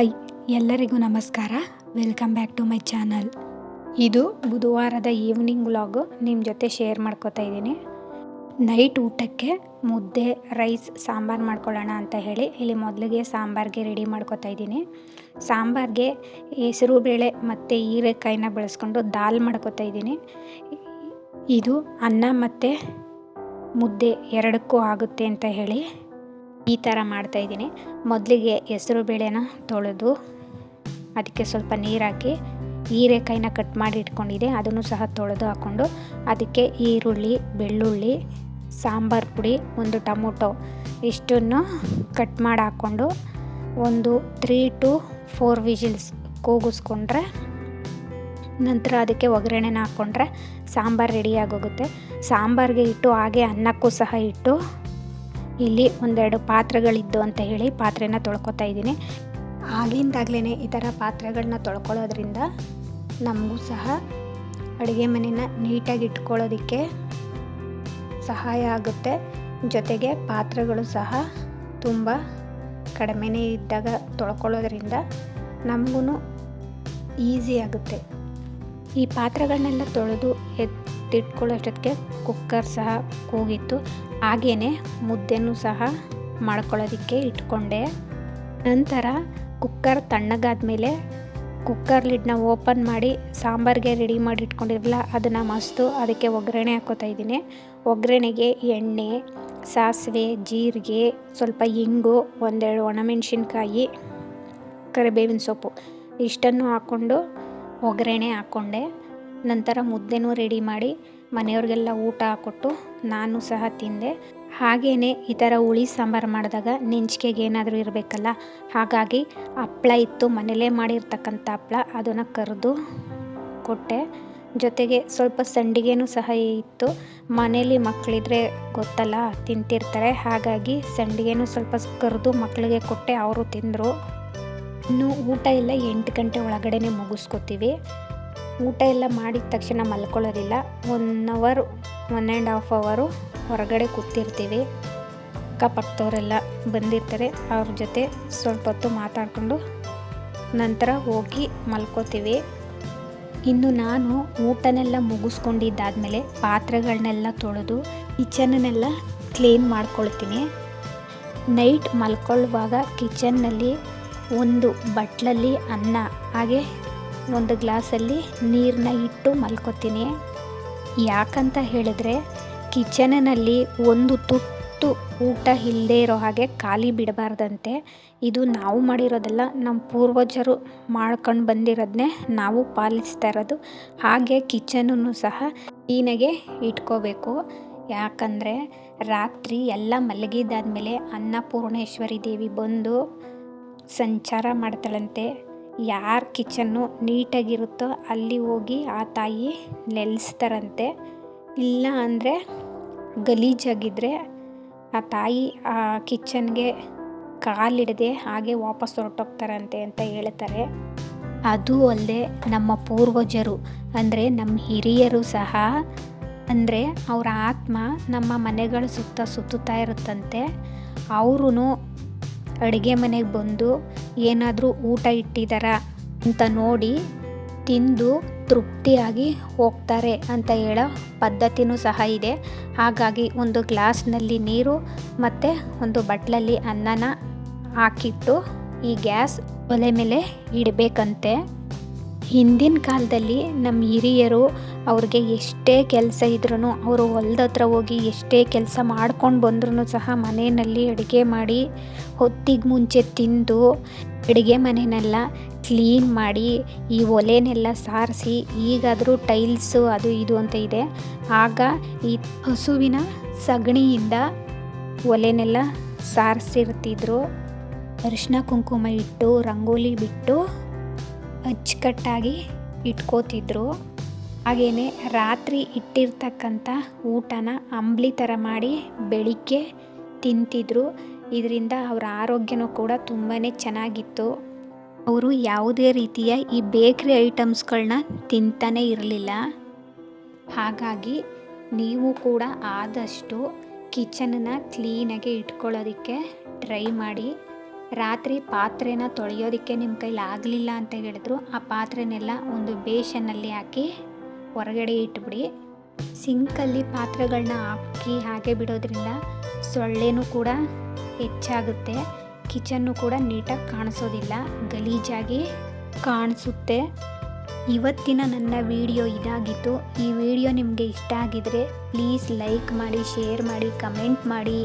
Hi, ಎಲ್ಲರಿಗೂ ನಮಸ್ಕಾರ. Welcome back to my channel ಇದು ಬುಧವಾರದ ಈವ್ನಿಂಗ್ ವ್ಲಾಗು ನಿಮ್ಮ ಜೊತೆ ಶೇರ್ ಮಾಡ್ಕೋತಾ ಇದ್ದೀನಿ. ನೈಟ್ ಊಟಕ್ಕೆ ಮುದ್ದೆ ರೈಸ್ ಸಾಂಬಾರು ಮಾಡ್ಕೊಳ್ಳೋಣ ಅಂತ ಹೇಳಿ ಇಲ್ಲಿ ಮೊದಲಿಗೆ ಸಾಂಬಾರಿಗೆ ರೆಡಿ ಮಾಡ್ಕೋತಾ ಇದ್ದೀನಿ. ಸಾಂಬಾರಿಗೆ ಹೆಸರು ಬೇಳೆ ಮತ್ತು ಹೀರೆಕಾಯಿನ ಬಳಸ್ಕೊಂಡು ದಾಲ್ ಮಾಡ್ಕೋತಾ ಇದ್ದೀನಿ. ಇದು ಅನ್ನ ಮತ್ತು ಮುದ್ದೆ ಎರಡಕ್ಕೂ ಆಗುತ್ತೆ ಅಂತ ಹೇಳಿ ಈ ಥರ ಮಾಡ್ತಾಯಿದ್ದೀನಿ ಮೊದಲಿಗೆ ಹೆಸರು ಬೇಳೆನ ತೊಳೆದು ಅದಕ್ಕೆ ಸ್ವಲ್ಪ ನೀರು ಹಾಕಿ ಹೀರೆಕಾಯಿನ ಕಟ್ ಮಾಡಿ ಇಟ್ಕೊಂಡಿದ್ದೆ. ಅದನ್ನು ಸಹ ತೊಳೆದು ಹಾಕ್ಕೊಂಡು ಅದಕ್ಕೆ ಈರುಳ್ಳಿ, ಬೆಳ್ಳುಳ್ಳಿ, ಸಾಂಬಾರು ಪುಡಿ, ಒಂದು ಟೊಮೊಟೊ ಇಷ್ಟನ್ನು ಕಟ್ ಮಾಡಿ ಹಾಕ್ಕೊಂಡು ಒಂದು ತ್ರೀ ಟು ಫೋರ್ ವಿಜಿಲ್ಸ್ ಕೂಗಿಸ್ಕೊಂಡ್ರೆ ನಂತರ ಅದಕ್ಕೆ ಒಗ್ಗರಣೆನ ಹಾಕ್ಕೊಂಡ್ರೆ ಸಾಂಬಾರು ರೆಡಿಯಾಗೋಗುತ್ತೆ ಸಾಂಬಾರಿಗೆ ಇಟ್ಟು ಹಾಗೆ ಅನ್ನಕ್ಕೂ ಸಹ ಇಟ್ಟು ಇಲ್ಲಿ ಒಂದೆರಡು ಪಾತ್ರೆಗಳಿದ್ದು ಅಂತ ಹೇಳಿ ಪಾತ್ರೆನ ತೊಳ್ಕೊತಾ ಇದ್ದೀನಿ. ಆಗಿಂದಾಗ್ಲೇ ಈ ಥರ ಪಾತ್ರೆಗಳನ್ನ ತೊಳ್ಕೊಳ್ಳೋದ್ರಿಂದ ನಮಗೂ ಸಹ ಅಡುಗೆ ಮನೆನ ನೀಟಾಗಿ ಇಟ್ಕೊಳ್ಳೋದಕ್ಕೆ ಸಹಾಯ ಆಗುತ್ತೆ. ಜೊತೆಗೆ ಪಾತ್ರೆಗಳು ಸಹ ತುಂಬ ಕಡಿಮೆನೇ ಇದ್ದಾಗ ತೊಳ್ಕೊಳ್ಳೋದ್ರಿಂದ ನಮಗೂ ಈಸಿ ಆಗುತ್ತೆ. ಈ ಪಾತ್ರೆಗಳನ್ನೆಲ್ಲ ತೊಳೆದು ಎತ್ತಿಟ್ಕೊಳ್ಳೋಷ್ಟೊತ್ತಿಗೆ ಕುಕ್ಕರ್ ಸಹ ಕೂಗಿತ್ತು. ಹಾಗೇ ಮುದ್ದೆನೂ ಸಹ ಮಾಡ್ಕೊಳ್ಳೋದಕ್ಕೆ ಇಟ್ಕೊಂಡೆ. ನಂತರ ಕುಕ್ಕರ್ ತಣ್ಣಗಾದ್ಮೇಲೆ ಕುಕ್ಕರ್ ಲಿಡ್ನ ಓಪನ್ ಮಾಡಿ ಸಾಂಬಾರಿಗೆ ರೆಡಿ ಮಾಡಿ ಇಟ್ಕೊಂಡಿರಲ್ಲ ಅದನ್ನು ಮಸ್ತು ಅದಕ್ಕೆ ಒಗ್ಗರಣೆ ಹಾಕೋತಾ ಇದ್ದೀನಿ. ಒಗ್ಗರಣೆಗೆ ಎಣ್ಣೆ, ಸಾಸಿವೆ, ಜೀರಿಗೆ, ಸ್ವಲ್ಪ ಇಂಗು, ಒಂದೆರಡು ಒಣಮೆಣಸಿನ್ಕಾಯಿ, ಕರಿಬೇವಿನ ಸೊಪ್ಪು, ಇಷ್ಟನ್ನು ಹಾಕ್ಕೊಂಡು ಒಗ್ಗರಣೆ ಹಾಕ್ಕೊಂಡೆ. ನಂತರ ಮುದ್ದೆನೂ ರೆಡಿ ಮಾಡಿ ಮನೆಯವ್ರಿಗೆಲ್ಲ ಊಟ ಹಾಕೊಟ್ಟು ನಾನು ಸಹ ತಿಂದೆ. ಹಾಗೆಯೇ ಈ ಥರ ಹುಳಿ ಸಾಂಬಾರು ಮಾಡಿದಾಗ ನೆಂಚಿಕೆಗೆ ಏನಾದರೂ ಇರಬೇಕಲ್ಲ, ಹಾಗಾಗಿ ಹಪ್ಪಳ ಇತ್ತು. ಮನೇಲೇ ಮಾಡಿರ್ತಕ್ಕಂಥ ಹಪ್ಪಳ ಅದನ್ನು ಕರೆದು ಕೊಟ್ಟೆ. ಜೊತೆಗೆ ಸ್ವಲ್ಪ ಸಂಡಿಗೆನೂ ಸಹ ಇತ್ತು. ಮನೇಲಿ ಮಕ್ಕಳಿದ್ರೆ ಗೊತ್ತಲ್ಲ, ತಿಂತಿರ್ತಾರೆ. ಹಾಗಾಗಿ ಸಂಡಿಗೆನೂ ಸ್ವಲ್ಪ ಕರೆದು ಮಕ್ಕಳಿಗೆ ಕೊಟ್ಟೆ, ಅವರು ತಿಂದರು. ಇನ್ನು ಊಟ ಎಲ್ಲ ಎಂಟು ಗಂಟೆ ಒಳಗಡೆ ಮುಗಿಸ್ಕೊತೀವಿ. ಊಟ ಎಲ್ಲ ಮಾಡಿದ ತಕ್ಷಣ ಮಲ್ಕೊಳ್ಳೋದಿಲ್ಲ. One hour one and half hour ಹೊರಗಡೆ ಕೂತಿರ್ತೀವಿ. ಅಕ್ಕಪಕ್ಕದವರೆಲ್ಲ ಬಂದಿರ್ತಾರೆ. ಅವ್ರ ಜೊತೆ ಸ್ವಲ್ಪ ಹೊತ್ತು ಮಾತಾಡಿಕೊಂಡು ನಂತರ ಹೋಗಿ ಮಲ್ಕೋತೀವಿ. ಇನ್ನು ನಾನು ಊಟನೆಲ್ಲ ಮುಗಿಸ್ಕೊಂಡಿದ್ದಾದಮೇಲೆ ಪಾತ್ರೆಗಳನ್ನೆಲ್ಲ ತೊಳೆದು ಕಿಚನನ್ನೆಲ್ಲ ಕ್ಲೀನ್ ಮಾಡ್ಕೊಳ್ತೀನಿ. ನೈಟ್ ಮಲ್ಕೊಳ್ಳುವಾಗ ಕಿಚನ್ನಲ್ಲಿ ಒಂದು ಬಟ್ಲಲ್ಲಿ ಅನ್ನ, ಹಾಗೆ ಒಂದು ಗ್ಲಾಸಲ್ಲಿ ನೀರನ್ನ ಇಟ್ಟು ಮಲ್ಕೋತೀನಿ. ಯಾಕಂತ ಹೇಳಿದ್ರೆ, ಕಿಚನಿನಲ್ಲಿ ಒಂದು ತುತ್ತು ಊಟ ಇಲ್ಲದೆ ಇರೋ ಹಾಗೆ ಖಾಲಿ ಬಿಡಬಾರ್ದಂತೆ. ಇದು ನಾವು ಮಾಡಿರೋದಲ್ಲ, ನಮ್ಮ ಪೂರ್ವಜರು ಮಾಡ್ಕೊಂಡು ಬಂದಿರೋದನ್ನೇ ನಾವು ಪಾಲಿಸ್ತಾ ಇರೋದು. ಹಾಗೆ ಕಿಚನನ್ನು ಸಹ ಕ್ಲೀನಾಗೆ ಇಟ್ಕೋಬೇಕು. ಯಾಕಂದರೆ, ರಾತ್ರಿ ಎಲ್ಲ ಮಲಗಿದಾದ್ಮೇಲೆ ಅನ್ನಪೂರ್ಣೇಶ್ವರಿ ದೇವಿ ಬಂದು ಸಂಚಾರ ಮಾಡ್ತಾಳಂತೆ. ಯಾರ ಕಿಚನ್ನು ನೀಟಾಗಿರುತ್ತೋ ಅಲ್ಲಿ ಹೋಗಿ ಆ ತಾಯಿ ನೆಲೆಸ್ತಾರಂತೆ. ಇಲ್ಲ ಅಂದರೆ ಗಲೀಜಾಗಿದ್ದರೆ ಆ ತಾಯಿ ಆ ಕಿಚನ್ಗೆ ಕಾಲಿಡದೆ ಹಾಗೆ ವಾಪಸ್ ಹೊರಟೋಗ್ತಾರಂತೆ ಅಂತ ಹೇಳ್ತಾರೆ. ಅದು ಅಲ್ಲದೆ ನಮ್ಮ ಪೂರ್ವಜರು, ಅಂದರೆ ನಮ್ಮ ಹಿರಿಯರು ಸಹ, ಅಂದರೆ ಅವರ ಆತ್ಮ ನಮ್ಮ ಮನೆಗಳ ಸುತ್ತ ಸುತ್ತುತ್ತಾ ಇರುತ್ತಂತೆ. ಅವರು ಅಡುಗೆ ಮನೆಗೆ ಬಂದು ಏನಾದರೂ ಊಟ ಇಟ್ಟಿದ್ದಾರಾ ಅಂತ ನೋಡಿ ತಿಂದು ತೃಪ್ತಿಯಾಗಿ ಹೋಗ್ತಾರೆ ಅಂತ ಹೇಳೋ ಪದ್ಧತಿನೂ ಸಹ ಇದೆ. ಹಾಗಾಗಿ ಒಂದು ಗ್ಲಾಸ್ನಲ್ಲಿ ನೀರು ಮತ್ತು ಒಂದು ಬಟ್ಲಲ್ಲಿ ಅನ್ನನ ಹಾಕಿಟ್ಟು ಈ ಗ್ಯಾಸ್ ಒಲೆ ಮೇಲೆ ಇಡಬೇಕಂತೆ. ಹಿಂದಿನ ಕಾಲದಲ್ಲಿ ನಮ್ಮ ಹಿರಿಯರು ಅವ್ರಿಗೆ ಎಷ್ಟೇ ಕೆಲಸ ಇದ್ರೂ ಅವರು ಹೊಲ್ದ ಹತ್ರ ಹೋಗಿ ಎಷ್ಟೇ ಕೆಲಸ ಮಾಡ್ಕೊಂಡು ಬಂದ್ರೂ ಸಹ ಮನೆಯಲ್ಲಿ ಅಡುಗೆ ಮಾಡಿ ಹೊತ್ತಿಗೆ ಮುಂಚೆ ತಿಂದು ಅಡುಗೆ ಮನೆಯನ್ನೆಲ್ಲ ಕ್ಲೀನ್ ಮಾಡಿ ಈ ಒಲೆನೆಲ್ಲ ಸಾರಿಸಿ ಈಗಾದರೂ ಟೈಲ್ಸು ಅದು ಇದು ಅಂತ ಇದೆ. ಆಗ ಈ ಹಸುವಿನ ಸಗಣಿಯಿಂದ ಒಲೆನೆಲ್ಲ ಸಾರಿಸಿರ್ತಿದ್ರು. ಅರಿಶಿನ ಕುಂಕುಮ ಇಟ್ಟು, ರಂಗೋಲಿ ಬಿಟ್ಟು ಅಚ್ಚುಕಟ್ಟಾಗಿ ಇಟ್ಕೋತಿದ್ರು. ಹಾಗೆಯೇ ರಾತ್ರಿ ಇಟ್ಟಿರ್ತಕ್ಕಂಥ ಊಟನ ಅಂಬ್ಲಿ ಥರ ಮಾಡಿ ಬೆಳಿಗ್ಗೆ ತಿಂತಿದ್ರು. ಇದರಿಂದ ಅವರ ಆರೋಗ್ಯನೂ ಕೂಡ ತುಂಬಾ ಚೆನ್ನಾಗಿತ್ತು. ಅವರು ಯಾವುದೇ ರೀತಿಯ ಈ ಬೇಕ್ರಿ ಐಟಮ್ಸ್ಗಳನ್ನ ತಿಂತಾನೇ ಇರಲಿಲ್ಲ. ಹಾಗಾಗಿ ನೀವು ಕೂಡ ಆದಷ್ಟು ಕಿಚನನ್ನು ಕ್ಲೀನಾಗಿ ಇಟ್ಕೊಳ್ಳೋದಕ್ಕೆ ಟ್ರೈ ಮಾಡಿ. ರಾತ್ರಿ ಪಾತ್ರೆನ ತೊಳೆಯೋದಕ್ಕೆ ನಿಮ್ಮ ಕೈಲಿ ಆಗಲಿಲ್ಲ ಅಂತ ಹೇಳಿದ್ರು. ಆ ಪಾತ್ರೆನೆಲ್ಲ ಒಂದು ಬೇಷನಲ್ಲಿ ಹಾಕಿ ಹೊರಗಡೆ ಇಟ್ಬಿಡಿ. ಸಿಂಕಲ್ಲಿ ಪಾತ್ರೆಗಳನ್ನ ಹಾಕಿ ಹಾಗೆ ಬಿಡೋದ್ರಿಂದ ಸೊಳ್ಳೆನೂ ಕೂಡ ಹೆಚ್ಚಾಗುತ್ತೆ. ಕಿಚನ್ನು ಕೂಡ ನೀಟಾಗಿ ಕಾಣಿಸೋದಿಲ್ಲ. ಗಲೀಜಾಗಿ ಕಾಣಿಸುತ್ತೆ. ಇವತ್ತಿನ ನನ್ನ ವಿಡಿಯೋ ಇದಾಗಿತ್ತು. ಈ ವಿಡಿಯೋ ನಿಮಗೆ ಇಷ್ಟ ಆಗಿದರೆ ಪ್ಲೀಸ್ ಲೈಕ್ ಮಾಡಿ, ಶೇರ್ ಮಾಡಿ, ಕಮೆಂಟ್ ಮಾಡಿ.